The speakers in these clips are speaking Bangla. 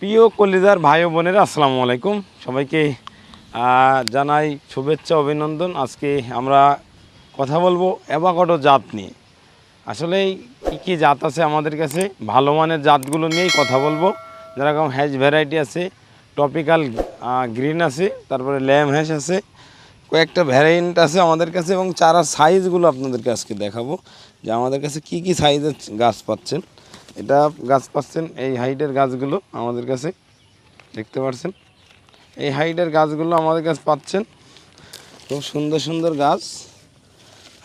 প্রিয় কলিজার ভাই বোনেরা, আসসালামু আলাইকুম। সবাইকে জানাই শুভেচ্ছা, অভিনন্দন। আজকে আমরা কথা বলব অ্যাভাকাডো জাত নিয়ে। আসলে কী কী জাত আছে আমাদের কাছে? ভালো মানের জাতগুলো নিয়েই কথা বলব। যেরকম হ্যাজ ভ্যারাইটি আছে, টপিক্যাল গ্রিন আছে, তারপরে ল্যাম হ্যাশ আছে, কয়েকটা ভ্যারিয়েন্ট আছে আমাদের কাছে এবং চারা সাইজগুলো আপনাদেরকে আজকে দেখাবো যে আমাদের কাছে কি কি সাইজের গাছ পাচ্ছেন। এটা গাছ পাচ্ছেন, এই হাইটের গাছগুলো আমাদের কাছে, দেখতে পাচ্ছেন। এই হাইটের গাছগুলো আমাদের কাছে পাচ্ছেন। খুব সুন্দর সুন্দর গাছ।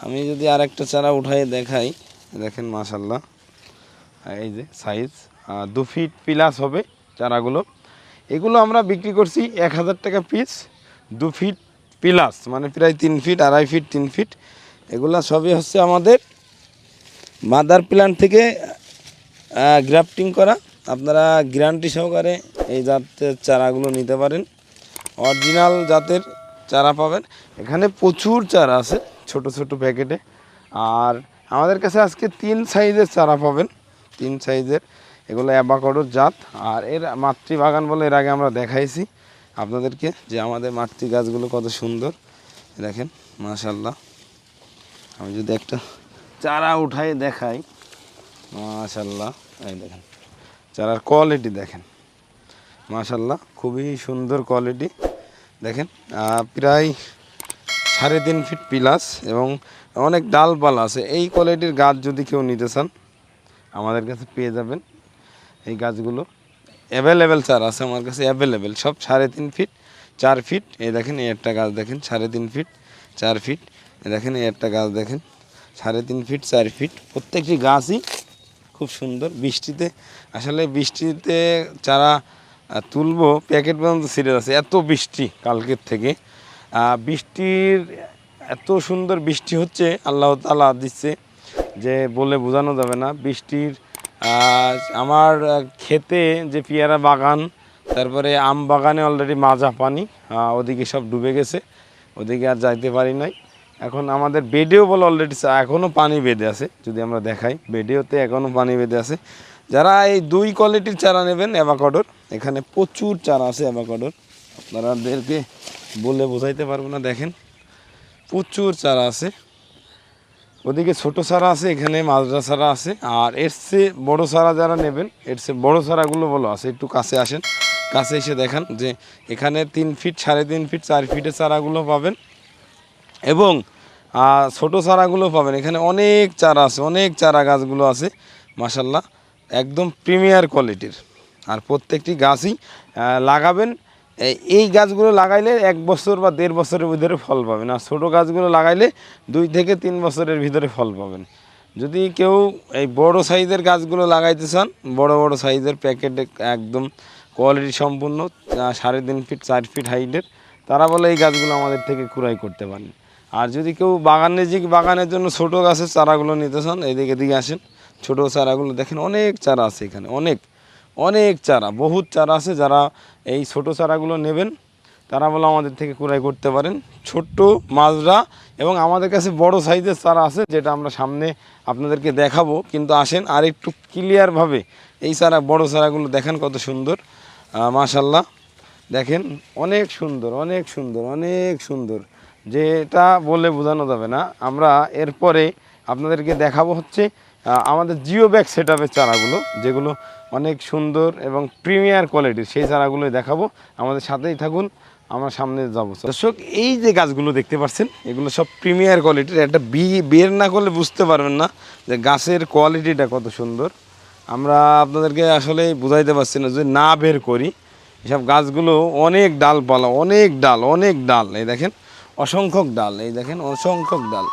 আমি যদি আর একটা চারা উঠাই দেখাই, দেখেন মাশাল্লাহ এই যে সাইজ দু ফিট প্লাস হবে চারাগুলো। এগুলো আমরা বিক্রি করছি এক হাজার টাকা পিস দু ফিট প্লাস মানে প্রায় তিন ফিট আড়াই ফিট তিন ফিট এগুলো সবই হচ্ছে আমাদের মাদার প্ল্যান্ট থেকে গ্রাফটিং করা। আপনারা গ্যারান্টি সহকারে এই জাতের চারাগুলো নিতে পারেন। অরিজিনাল জাতের চারা পাবেন। এখানে প্রচুর চারা আছে, ছোট ছোট প্যাকেটে আর আমাদের কাছে আজকে তিন সাইজের চারা পাবেন। তিন সাইজের। এগুলো অ্যাবাকডোর জাত। আর এর মাতৃবাগান বলে এর আগে আমরা দেখাইছি আপনাদেরকে যে আমাদের মাতৃ গাছগুলো কত সুন্দর। দেখেন মাশাল্লাহ আমি যদি একটা চারা উঠাই দেখাই। মাশাল্লাহ এই দেখেন। চারার কোয়ালিটি দেখেন মাশাল্লাহ খুবই সুন্দর কোয়ালিটি দেখেন প্রায় সাড়ে তিন ফিট প্লাস এবং অনেক ডালপালা আছে। এই কোয়ালিটির গাছ যদি কেউ নিতে চান, আমাদের কাছে পেয়ে যাবেন এই গাছগুলো। অ্যাভেলেবেল চারা আছে আমার কাছে অ্যাভেলেবেল সব সাড়ে তিন ফিট চার ফিট এই দেখেন, এই একটা গাছ দেখেন, সাড়ে তিন ফিট চার ফিট দেখেন, এই একটা গাছ দেখেন, সাড়ে তিন ফিট চার ফিট প্রত্যেকটি গাছই খুব সুন্দর। বৃষ্টিতে, আসলে বৃষ্টিতে চারা তুলবো, প্যাকেট পর্যন্ত ছিঁড়ে আছে এত বৃষ্টি কালকের থেকে। বৃষ্টির এত সুন্দর বৃষ্টি হচ্ছে, আল্লাহ তালা দিচ্ছে যে বলে বোঝানো যাবে না। বৃষ্টির আমার ক্ষেতে যে পেয়ারা বাগান, তারপরে আম বাগানে অলরেডি মাজা পানি ওদিকে সব ডুবে গেছে। ওদিকে আর যাইতে পারি নাই। এখন আমাদের বেডেও বলে অলরেডি এখনও পানি বেঁধে আছে, যদি আমরা দেখাই। বেডেওতে এখনও পানি বেঁধে আছে। যারা এই দুই কোয়ালিটির চারা নেবেন অ্যাভাকাডোর এখানে প্রচুর চারা আছে অ্যাভাকাডোর আপনারাদেরকে বলে বোঝাইতে পারব না, দেখেন। প্রচুর চারা আছে। ওদিকে ছোট সারা আছে, এখানে মাজরা সারা আছে। আর এর চেয়ে বড়ো চারা যারা নেবেন, এর চেয়ে বড়ো চারাগুলো বলো, আছে, একটু কাছে আসেন। কাছে এসে দেখান যে এখানে তিন ফিট সাড়ে তিন ফিট চার ফিটের চারাগুলো পাবেন। এবং ছোট চারাগুলো পাবেন। এখানে অনেক চারা আছে, অনেক চারা গাছগুলো আছে মাসাল্লাহ একদম প্রিমিয়ার কোয়ালিটির। আর প্রত্যেকটি গাছই লাগাবেন। এই- গাছগুলো লাগাইলে এক বছর বা দেড় বছরের ভিতরে ফল পাবেন। আর ছোটো গাছগুলো লাগাইলে দুই থেকে তিন বছরের ভিতরে ফল পাবেন। যদি কেউ এই বড় সাইজের গাছগুলো লাগাইতে চান, বড় বড় সাইজের প্যাকেটে একদম কোয়ালিটি সম্পূর্ণ সাড়ে তিন ফিট, চার ফিট হাইটের, তারা বলে এই গাছগুলো আমাদের থেকে কুড়াই করতে পারেন। আর যদি কেউ বাগানে যে বাগানের জন্য ছোট গাছের চারাগুলো নিতে চান, এদিকে এদিকে আসেন। ছোট চারাগুলো দেখেন, অনেক চারা আছে এখানে, অনেক অনেক চারা, বহুত চারা আছে যারা এই ছোট চারাগুলো নেবেন, তারা বলে আমাদের থেকে কুড়াই করতে পারেন। ছোট্ট মাজরা এবং আমাদের কাছে বড় সাইজের চারা আছে, যেটা আমরা সামনে আপনাদেরকে দেখাবো। কিন্তু আসেন আর একটু ক্লিয়ারভাবে এই চারা, বড় চারাগুলো দেখেন কত সুন্দর। মাশাল্লাহ দেখেন, অনেক সুন্দর অনেক সুন্দর অনেক সুন্দর। যেটা বলে বোঝানো যাবে না। আমরা এরপরে আপনাদেরকে দেখাবো হচ্ছে আমাদের জিও ব্যাগ সেট চারাগুলো, যেগুলো অনেক সুন্দর এবং প্রিমিয়ার কোয়ালিটির সেই চারাগুলোই দেখাবো। আমাদের সাথেই থাকুন, আমরা সামনে যাব। দর্শক, এই যে গাছগুলো দেখতে পাচ্ছেন, এগুলো সব প্রিমিয়ার কোয়ালিটির একটা বি, বের না করলে বুঝতে পারবেন না যে গাছের কোয়ালিটিটা কত সুন্দর। আমরা আপনাদেরকে আসলে বুঝাইতে পারছি না যদি না বের করি। এসব গাছগুলো অনেক ডাল ডালপালা, অনেক ডাল অনেক ডাল। এই দেখেন অসংখ্যক ডাল, এই দেখেন অসংখ্যক ডাল।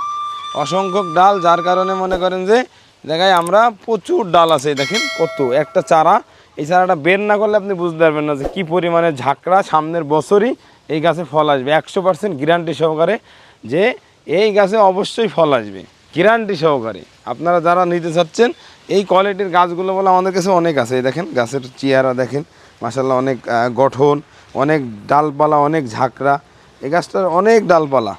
অসংখ্যক ডাল, যার কারণে মনে করেন যে দেখায় আমরা প্রচুর ডাল আছে, দেখেন কত, একটা চারা। এই চারাটা বের না করলে আপনি বুঝতে পারবেন না যে কী পরিমাণে ঝাঁকড়া সামনের বছরই এই গাছে ফল আসবে। একশো পার্সেন্ট গ্যারান্টি সহকারে যে এই গাছে অবশ্যই ফল আসবে গ্যারান্টি সহকারে। আপনারা যারা নিতে চাচ্ছেন, এই কোয়ালিটির গাছগুলো বলে আমাদের কাছে অনেক আছে, এই দেখেন গাছের চেয়ারা দেখেন মাসাল্লাহ অনেক গঠন, অনেক ডালপালা, অনেক ঝাঁকড়া। এই গাছটার অনেক ডালপালা।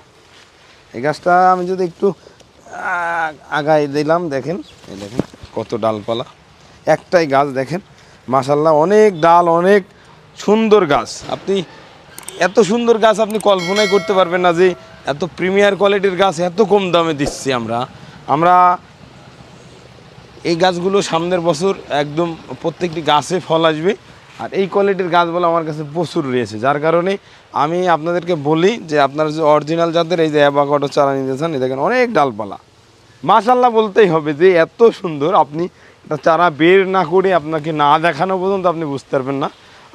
এই গাছটা আমি যদি একটু আগায় দিলাম, দেখেন, এই দেখেন কত ডালপালা। একটাই গাছ দেখেন মাসাল্লাহ অনেক ডাল, অনেক সুন্দর গাছ। আপনি, এত সুন্দর গাছ আপনি কল্পনাই করতে পারবেন না যে এত প্রিমিয়ার কোয়ালিটির গাছ এত কম দামে দিচ্ছি আমরা। আমরা এই গাছগুলো সামনের বছর একদম প্রত্যেকটি গাছে ফল আসবে। আর এই কোয়ালিটির গাছগুলো আমার কাছে প্রচুর রয়েছে। যার কারণে আমি আপনাদেরকে বলি যে আপনারা যে অরিজিনাল জাতের এই যে অ্যাবাকাডো চারা নিতে চান, এই দেখেন অনেক ডালপালা। মাশাল্লাহ বলতেই হবে যে এত সুন্দর আপনি এটা চারা বের না করে আপনাকে না দেখানো পর্যন্ত আপনি বুঝতে পারবেন না।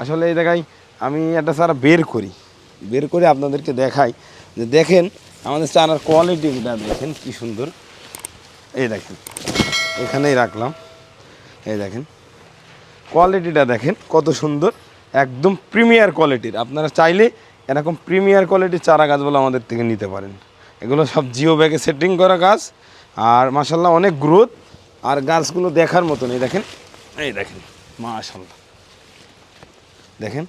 আসলে এই জায়গায় আমি একটা চারা বের করি। বের করে আপনাদেরকে দেখাই যে দেখেন, আমাদের চারার কোয়ালিটিটা দেখেন কি সুন্দর। এই দেখেন, এখানেই রাখলাম। এই দেখেন কোয়ালিটিটা দেখেন কত সুন্দর, একদম প্রিমিয়ার কোয়ালিটির। আপনারা চাইলে এরকম প্রিমিয়ার কোয়ালিটির চারা গাছগুলো আমাদের থেকে নিতে পারেন। এগুলো সব জিও ব্যাগে সেটিং করা গাছ, আর মাসাল্লাহ অনেক গ্রোথ, আর গাছগুলো দেখার মতন। এই দেখেন এই দেখেন মাশাল্লাহ দেখেন,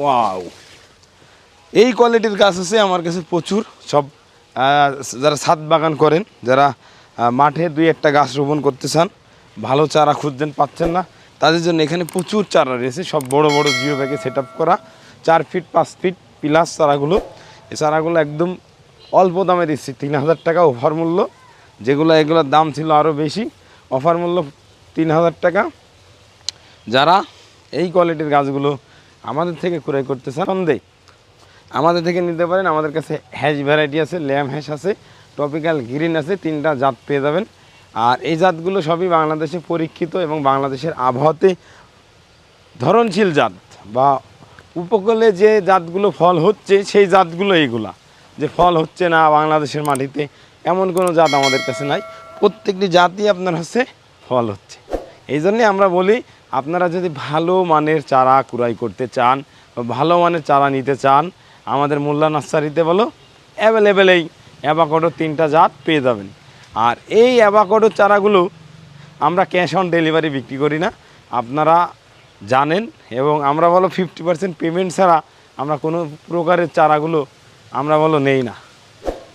ওয়াও। এই কোয়ালিটির গাছ আছে আমার কাছে প্রচুর, সব যারা ছাদ বাগান করেন, যারা মাঠে দুই একটা গাছ রোপণ করতে চান, ভালো চারা খুঁজছেন পাচ্ছেন না। তাদের জন্য এখানে প্রচুর চারা রয়েছে। সব বড় বড় জিও ব্যাগে সেট করা। চার ফিট, পাঁচ ফিট প্লাস চারাগুলো। এই চারাগুলো একদম অল্প দামে দিচ্ছি, তিন হাজার টাকা অফার মূল্য। যেগুলো, এগুলোর দাম ছিল আরও বেশি। অফার মূল্য তিন হাজার টাকা। যারা এই কোয়ালিটির গাছগুলো আমাদের থেকে ক্রয় করতে চান সন্দেহ আমাদের থেকে নিতে পারেন। আমাদের কাছে হ্যাশ ভ্যারাইটি আছে ল্যাম হ্যাশ আছে, টপিক্যাল গ্রিন আছে, তিনটা জাত পেয়ে যাবেন। আর এই জাতগুলো সবই বাংলাদেশে পরীক্ষিত এবং বাংলাদেশের আবহাওয়াতে ধরনশীল জাত বা উপকূলে যে জাতগুলো ফল হচ্ছে, সেই জাতগুলো এইগুলা। যে ফল হচ্ছে না বাংলাদেশের মাটিতে, এমন কোনো জাত আমাদের কাছে নাই। প্রত্যেকটি জাতই আপনার হচ্ছে ফল হচ্ছে। এই জন্যে আমরা বলি, আপনারা যদি ভালো মানের চারা কুড়াই করতে চান বা ভালো মানের চারা নিতে চান, আমাদের মোল্লা নার্সারিতে বলো অ্যাভেলেবেল এই তিনটা জাত পেয়ে যাবেন। আর এই অ্যাবাকোডো চারাগুলো আমরা ক্যাশ অন ডেলিভারি বিক্রি করি না। আপনারা জানেন এবং আমরা বলো ফিফটি পার্সেন্ট পেমেন্ট ছাড়া আমরা কোনো প্রকারের চারাগুলো আমরা বলো নেই না।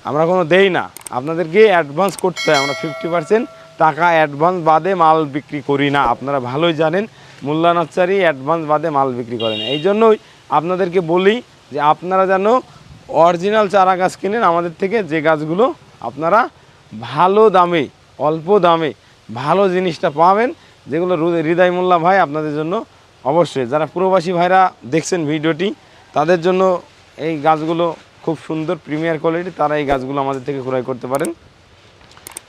আমরা কোনো দেই না। আপনাদেরকে অ্যাডভান্স করতে হয়। আমরা ফিফটি পার্সেন্ট টাকা অ্যাডভান্স বাদে মাল বিক্রি করি না। আপনারা ভালোই জানেন, মোল্লা অ্যাডভান্স বাদে মাল বিক্রি করেন এই জন্যই আপনাদেরকে বলি যে আপনারা যেন অরিজিনাল চারা গাছ কিনেন। আমাদের থেকে যে গাছগুলো আপনারা ভালো দামে, অল্প দামে ভালো জিনিসটা পাবেন, যেগুলো হৃদয় মোল্লা ভাই আপনাদের জন্য অবশ্যই। যারা প্রবাসী ভাইরা দেখছেন ভিডিওটি, তাদের জন্য এই গাছগুলো খুব সুন্দর, প্রিমিয়ার কোয়ালিটি, তারা এই গাছগুলো আমাদের থেকে ক্রয় করতে পারেন।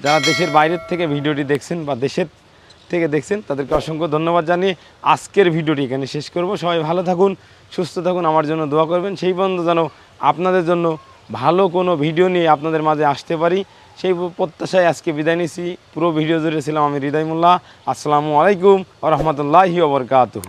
যারা দেশের বাইরের থেকে ভিডিওটি দেখছেন বা দেশের থেকে দেখছেন, তাদেরকে অসংখ্য ধন্যবাদ জানিয়ে আজকের ভিডিওটি এখানে শেষ করব। সবাই ভালো থাকুন, সুস্থ থাকুন, আমার জন্য দোয়া করবেন। সেই বন্ধু যেন আপনাদের জন্য ভালো কোনো ভিডিও নিয়ে আপনাদের মাঝে আসতে পারি। সেই প্রত্যাশায় আজকে বিদায় নিছি। পুরো ভিডিও জুড়ে ছিলাম আমি হৃদয় মোল্লা আসসালামু আলাইকুম রহমতুল্লাহি ওবরকাতুহ